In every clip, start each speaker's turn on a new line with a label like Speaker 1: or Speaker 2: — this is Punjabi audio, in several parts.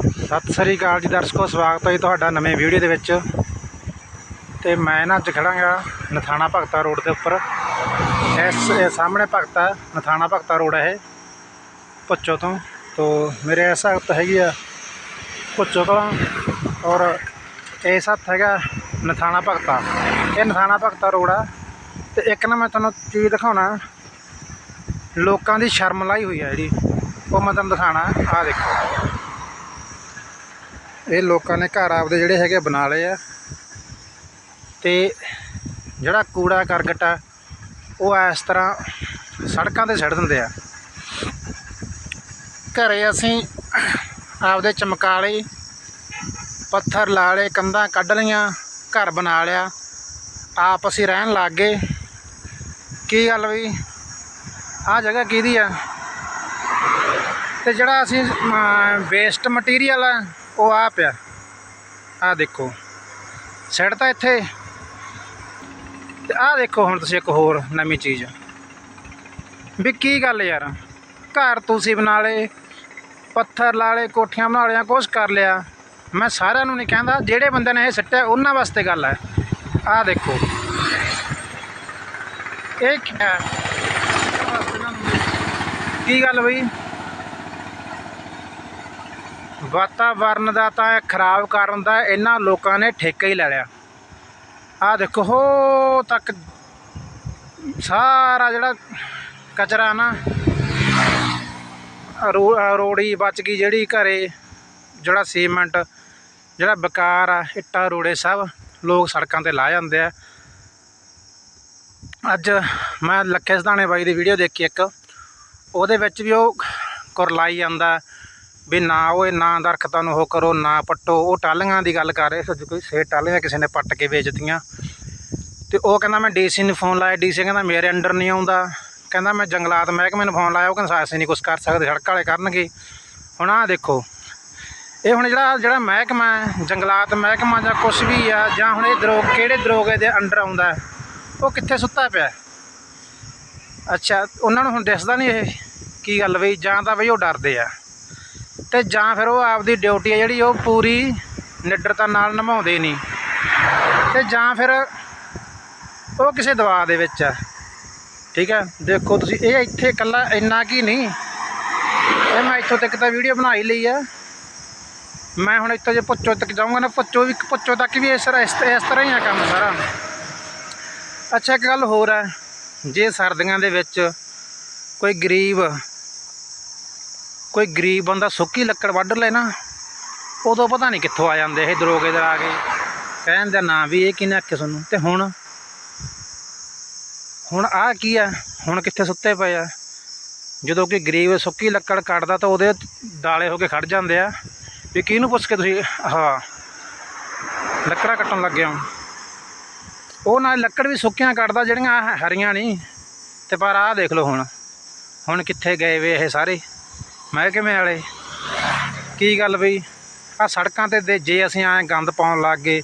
Speaker 1: ਸਤਿ ਸ੍ਰੀ ਅਕਾਲ ਜੀ ਦਰਸ਼ਕੋ, ਸਵਾਗਤ ਹੈ ਜੀ ਤੁਹਾਡਾ ਨਵੇਂ ਵੀਡੀਓ ਦੇ ਵਿੱਚ। ਤੇ ਮੈਂ ਨਾ ਅੱਜ ਖੜਾਂਗਾ ਨਥਾਣਾ ਭਗਤਾ ਰੋਡ ਦੇ ਉੱਪਰ। ਇਸ, ਇਹ ਸਾਹਮਣੇ ਭਗਤਾ ਨਥਾਣਾ ਭਗਤਾ ਰੋਡ ਹੈ ਇਹ ਪੁੱਚੋ ਤੋਂ। ਤੋ ਮੇਰੇ ਇਸ ਹੱਥ ਹੈਗੀ ਆ ਪੁੱਚੋ ਤੋਂ। ਔਰ ਇਸ ਹੱਥ ਹੈਗਾ ਨਥਾਣਾ ਭਗਤਾ। ਇਹ ਨਥਾਣਾ ਭਗਤਾ ਰੋਡ ਆ। ਤੇ ਇੱਕ ਨਾ ਮੈਂ ਤੁਹਾਨੂੰ ਚੀਜ਼ ਦਿਖਾਉਣਾ। ਲੋਕਾਂ ਦੀ ਸ਼ਰਮ ਲਾਈ ਹੋਈ ਹੈ ਜਿਹੜੀ। ਉਹ ਮੈਂ ਤੁਹਾਨੂੰ ਦਿਖਾਣਾ ਆਹ ਦੇਖੋ। ਇਹ ਲੋਕਾਂ ਨੇ ਘਰ ਆਪਦੇ ਜਿਹੜੇ ਹੈਗੇ ਬਣਾ ਲਏ ਆ। ਤੇ ਜਿਹੜਾ ਕੂੜਾ ਕਰਕਟ ਆ ਉਹ ਇਸ ਤਰ੍ਹਾਂ ਸੜਕਾਂ ਤੇ ਛੱਡ ਦਿੰਦੇ ਆ। ਘਰੇ ਅਸੀਂ ਆਪਦੇ ਚਮਕਾਲੇ, ਪੱਥਰ ਲਾ ਲਏ, ਕੰਧਾਂ ਕੱਢ ਲਈਆਂ, ਘਰ ਬਣਾ ਲਿਆ। ਆਪ ਅਸੀਂ ਰਹਿਣ ਲੱਗ ਗਏ। ਕੀ ਗੱਲ ਵੀ? ਆਹ ਜਗ੍ਹਾ ਕਿਹਦੀ ਆ? ਤੇ ਜਿਹੜਾ ਅਸੀਂ ਵੇਸਟ ਮਟੀਰੀਅਲ ਆ ਉਹ ਆ ਪਿਆ। ਆ ਦੇਖੋ। ਸਿੱਟ ਤਾਂ ਇੱਥੇ। ਤੇ ਆਹ ਦੇਖੋ ਹੁਣ ਤੁਸੀਂ ਇੱਕ ਹੋਰ ਨਵੀਂ ਚੀਜ਼। ਵੀ ਕੀ ਗੱਲ ਯਾਰ, ਘਰ ਤੁਸੀਂ ਬਣਾ ਲਏ, ਪੱਥਰ ਲਾ ਲਏ, ਕੋਠੀਆਂ ਬਣਾ ਲਿਆ ਕੁਛ ਕਰ ਲਿਆ। ਮੈਂ ਸਾਰਿਆਂ ਨੂੰ ਨਹੀਂ ਕਹਿੰਦਾ, ਜਿਹੜੇ ਬੰਦੇ ਨੇ ਇਹ ਸਿੱਟਿਆ, ਉਹਨਾਂ ਵਾਸਤੇ ਗੱਲ ਹੈ। ਆਹ ਦੇਖੋ। ਇਹ ਕੀ ਹੈ? ਕੀ ਗੱਲ ਬਈ? ਵਾਤਾਵਰਨ ਦਾ ਤਾਂ ਖਰਾਬ ਕਰਨ ਦਾ ਇਹਨਾਂ ਲੋਕਾਂ ਨੇ ਠੇਕਾ ਹੀ ਲੈ ਲਿਆ। ਆਹ ਦੇਖੋ, ਹੋ ਤੱਕ ਸਾਰਾ ਜਿਹੜਾ ਕਚਰਾ ਨਾ ਰੋੜੀ ਬਚ ਗਈ ਜਿਹੜੀ ਘਰੇ, ਜਿਹੜਾ ਸੀਮੈਂਟ, ਜਿਹੜਾ ਬਕਾਰ ਆ, ਇੱਟਾਂ, ਰੋੜੇ ਸਭ ਲੋਕ ਸੜਕਾਂ ਤੇ ਲਾ ਜਾਂਦੇ ਆ। ਅੱਜ ਮੈਂ ਲੱਖੇ ਸਦਾਣੇ ਬਾਈ ਦੀ ਵੀਡੀਓ ਦੇਖੀ ਇੱਕ, ਉਹਦੇ ਵਿੱਚ ਵੀ ਉਹ ਕੁਰਲਾਈ ਜਾਂਦਾ। ਵੀ ਨਾ ਉਹ ਨਾ ਦਰਖਤਾਂ ਨੂੰ ਉਹ ਕਰੋ ਨਾ ਪੱਟੋ। ਉਹ ਟਾਲੀਆਂ ਦੀ ਗੱਲ ਕਰ ਰਹੇ ਸੀ ਕੋਈ। ਸੇ ਟਾਲੀਆਂ ਕਿਸੇ ਨੇ ਪੱਟ ਕੇ ਵੇਚਤੀਆਂ। ਤੇ ਉਹ ਕਹਿੰਦਾ ਮੈਂ ਡੀਸੀ ਨੂੰ ਫੋਨ ਲਾਇਆ। ਡੀਸੀ ਕਹਿੰਦਾ ਮੇਰੇ ਅੰਡਰ ਨਹੀਂ ਆਉਂਦਾ। ਕਹਿੰਦਾ ਮੈਂ ਜੰਗਲਾਤ ਮਹਿਕਮੇ ਨੂੰ ਫੋਨ ਲਾਇਆ। ਉਹ ਕਹਿੰਦਾ ਅਸੀਂ ਨਹੀਂ ਕੁਝ ਕਰ ਸਕਦੇ। ਸੜਕ ਵਾਲੇ ਕਰਨਗੇ। ਹੁਣ ਆਹ ਦੇਖੋ। ਇਹ ਹੁਣ ਜਿਹੜਾ ਜਿਹੜਾ ਮਹਿਕਮਾ ਹੈ, ਜੰਗਲਾਤ ਮਹਿਕਮਾ ਜਾਂ ਕੁਝ ਵੀ ਆ ਜਾਂ ਹੁਣ ਇਹ ਦਰੋਗ ਕਿਹੜੇ ਦਰੋਗੇ ਦੇ ਅੰਡਰ ਆਉਂਦਾ ਉਹ ਕਿੱਥੇ ਸੁੱਤਾ ਪਿਆ ਅੱਛਾ ਉਹਨਾਂ ਨੂੰ ਹੁਣ ਦਿਸਦਾ ਨਹੀਂ ਇਹ ਕੀ ਗੱਲ ਬਈ? ਜਾਂ ਤਾਂ ਬਈ ਉਹ ਡਰਦੇ ਆ। ਤੇ ਜਾਂ ਫਿਰ ਉਹ ਆਪਦੀ ਡਿਊਟੀ ਹੈ ਜਿਹੜੀ ਉਹ ਪੂਰੀ ਨਿਡਰਤਾ ਨਾਲ ਨਿਭਾਉਂਦੇ ਨਹੀਂ। ਤੇ ਜਾਂ ਫਿਰ ਉਹ ਕਿਸੇ ਦਵਾ ਦੇ ਵਿੱਚ ਆ। ਠੀਕ ਹੈ ਦੇਖੋ ਤੁਸੀਂ, ਇਹ ਇੱਥੇ ਇਕੱਲਾ ਇੰਨਾ ਕੀ ਨਹੀਂ। ਇਹ ਮੈਂ ਇੱਥੋਂ ਤੱਕ ਤਾਂ ਵੀਡੀਓ ਬਣਾਈ ਲਈ ਆ। ਮੈਂ ਹੁਣ ਇੱਥੋਂ ਜੇ ਪੁੱਛੋ ਤੱਕ ਜਾਊਂਗਾ ਨਾ, ਪੁੱਛੋ ਵੀ, ਪੁੱਛੋ ਤੱਕ ਵੀ ਇਸ ਤਰ੍ਹਾਂ, ਇਸ ਇਸ ਤਰ੍ਹਾਂ ਹੀ ਆ ਕੰਮ ਸਾਰਾ। ਅੱਛਾ, ਇੱਕ ਗੱਲ ਹੋਰ ਹੈ ਜੇ ਸਰਦੀਆਂ ਦੇ ਵਿੱਚ ਕੋਈ ਗਰੀਬ ਕੋਈ ਗਰੀਬ ਬੰਦਾ ਸੁੱਕੀ ਲੱਕੜ ਵੱਢ ਲੈ ਨਾ, ਉਦੋਂ ਪਤਾ ਨਹੀਂ ਕਿੱਥੋਂ ਆ ਜਾਂਦੇ ਇਹ ਦਰੋਗੇ ਦੇ ਆ ਕੇ ਕਹਿੰਦੇ ਨਾ ਵੀ ਇਹ ਕਿਹਨੇ ਆਖਿਆ ਤੁਹਾਨੂੰ ਤੇ ਹੁਣ ਹੁਣ ਆਹ ਕੀ ਆ? ਹੁਣ ਕਿੱਥੇ ਸੁੱਤੇ ਪਏ ਆ? ਜਦੋਂ ਕਿ ਗਰੀਬ ਸੁੱਕੀ ਲੱਕੜ ਕੱਟਦਾ ਤਾਂ ਉਹਦੇ ਦਾਲੇ ਹੋ ਕੇ ਖੜ ਜਾਂਦੇ ਆ। ਵੀ ਕਿਹਨੂੰ ਪੁੱਛ ਕੇ ਤੁਸੀਂ ਹਾਂ ਲੱਕੜਾਂ ਕੱਟਣ ਲੱਗੇ ਹੋ? ਉਹ ਨਾਲ ਲੱਕੜ ਵੀ ਸੁੱਕੀਆਂ ਕੱਟਦਾ ਜਿਹੜੀਆਂ ਆਹ ਹਰੀਆਂ ਨਹੀਂ। ਤੇ ਪਰ ਆਹ ਦੇਖ ਲਓ ਹੁਣ ਹੁਣ ਕਿੱਥੇ ਗਏ ਵੇ ਇਹ ਸਾਰੇ? ਮਹਿਕਮੇ ਵਾਲੇ? ਕੀ ਗੱਲ ਬਈ? ਆ ਸੜਕਾਂ ਤੇ ਦੇ- ਜੇ ਅਸੀਂ ਐਂ ਗੰਦ ਪਾਉਣ ਲੱਗ ਗਏ,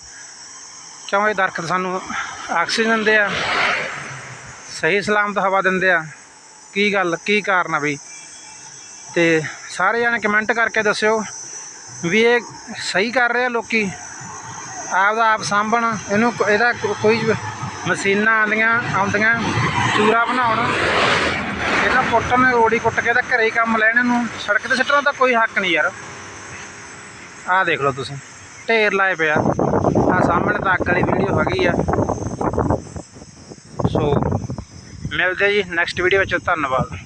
Speaker 1: ਕਿਉਂ ਇਹ ਦਰਖਤ ਸਾਨੂੰ ਆਕਸੀਜਨ ਦਿੰਦੇ ਆ? ਸਹੀ ਸਲਾਮਤ ਹਵਾ ਦਿੰਦੇ ਆ? ਕੀ ਗੱਲ, ਕੀ ਕਾਰਨ ਆ ਬਈ? ਤੇ ਸਾਰੇ ਜਣੇ ਕਮੈਂਟ ਕਰਕੇ ਦੱਸਿਓ ਵੀ ਇਹ ਸਹੀ ਕਰ ਰਹੇ ਆ ਲੋਕੀ? ਆਪਦਾ ਆਪ ਸਾਂਭਣ, ਇਹਨੂੰ ਇਹਦਾ ਕੋਈ ਮਸ਼ੀਨਾਂ ਆਉਂਦੀਆਂ ਆਉਂਦੀਆਂ, ਚੂਰਾ ਬਣਾਉਣ। ਇਹਦਾ ਪੁੱਟਣ ਰੋੜੀ ਕੁੱਟ ਕੇ ਤਾਂ ਘਰੇ ਹੀ ਕੰਮ ਲੈਣ ਨੂੰ ਸੜਕ ਤੇ ਸਿੱਟਣ ਦਾ ਕੋਈ ਹੱਕ ਨਹੀਂ ਯਾਰ। ਆਹ ਦੇਖ ਲਓ ਤੁਸੀਂ, ਢੇਰ ਲਾਏ ਪਿਆ। ਆ ਸਾਹਮਣੇ ਤਾਂ ਅੱਗ ਵਾਲੀ ਵੀਡੀਓ ਹੈਗੀ ਆ। ਸੋ, ਮਿਲਦੇ ਜੀ ਨੈਕਸਟ ਵੀਡੀਓ ਵਿੱਚ। ਧੰਨਵਾਦ।